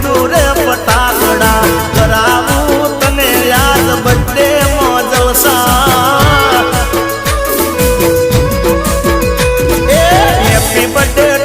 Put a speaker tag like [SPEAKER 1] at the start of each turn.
[SPEAKER 1] થોડું રે પટાકડા કરાવું તને યાદ બધે મોજવસા હેપી બર્થડે